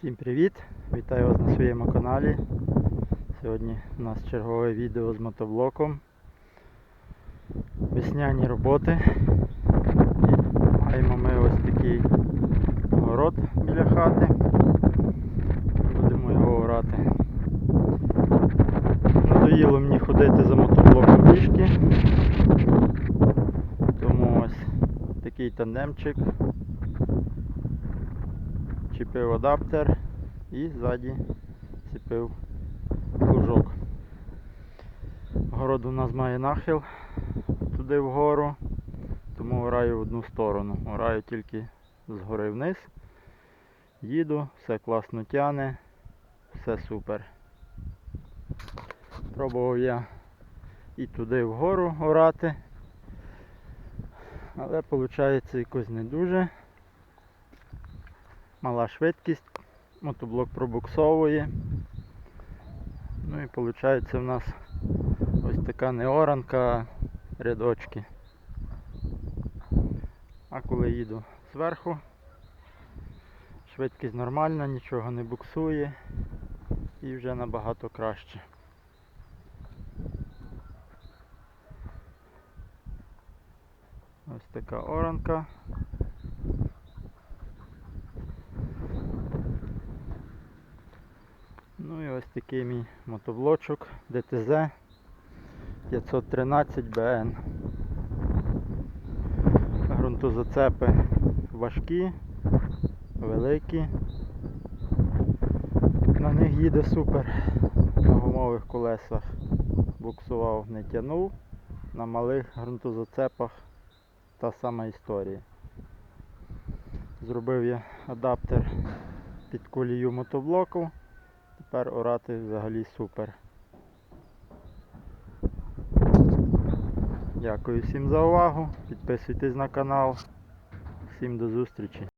Всім привіт! Вітаю вас на своєму каналі. Сьогодні у нас чергове відео з мотоблоком. Весняні роботи. І маємо ми ось такий город біля хати. Будемо його орати. Надоїло мені ходити за мотоблоком пішки. Тому ось такий тандемчик чіпив адаптер і ззаді ціпив плужок. Город у нас має нахил туди вгору, тому ораю в одну сторону. Ораю тільки згори вниз. Їду, все класно тяне, все супер. Пробував я і туди вгору орати, але виходить якось не дуже мала швидкість, мотоблок пробуксовує. Ну і виходить в нас ось така не оранка, а рядочки. А коли їду зверху, швидкість нормальна, нічого не буксує і вже набагато краще. Ось така оранка. Ну і ось такий мій мотоблочок DTZ 513 BN. Грунтозацепи важкі, великі. На них їде супер. На гумових колесах буксував, не тянув. На малих ґрунтозацепах та сама історія. Зробив я адаптер під колію мотоблоку. Тепер орати взагалі супер. Дякую всім за увагу. Підписуйтесь на канал. Всім до зустрічі.